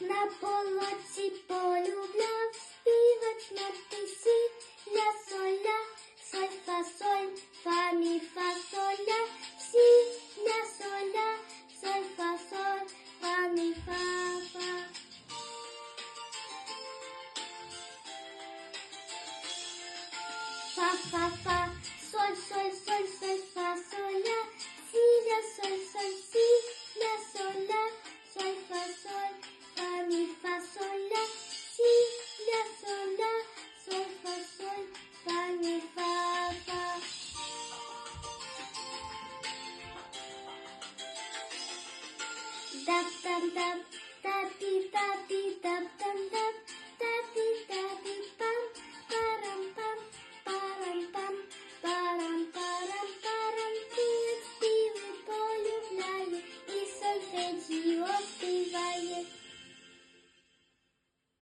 на полоці полюбляв, співать на пісі, ля соля, соль, фа, соль, фа, мі, фа, соля, сі, ля соля, соль, фа, соль, фа, мі, фа, фа. Фа, фа, фа, соль, соль, соль, соль, фа, tap tap tap tati tati tap tap tap tati tati pam param pam param pam param param param ti ti polju i solfeggio співає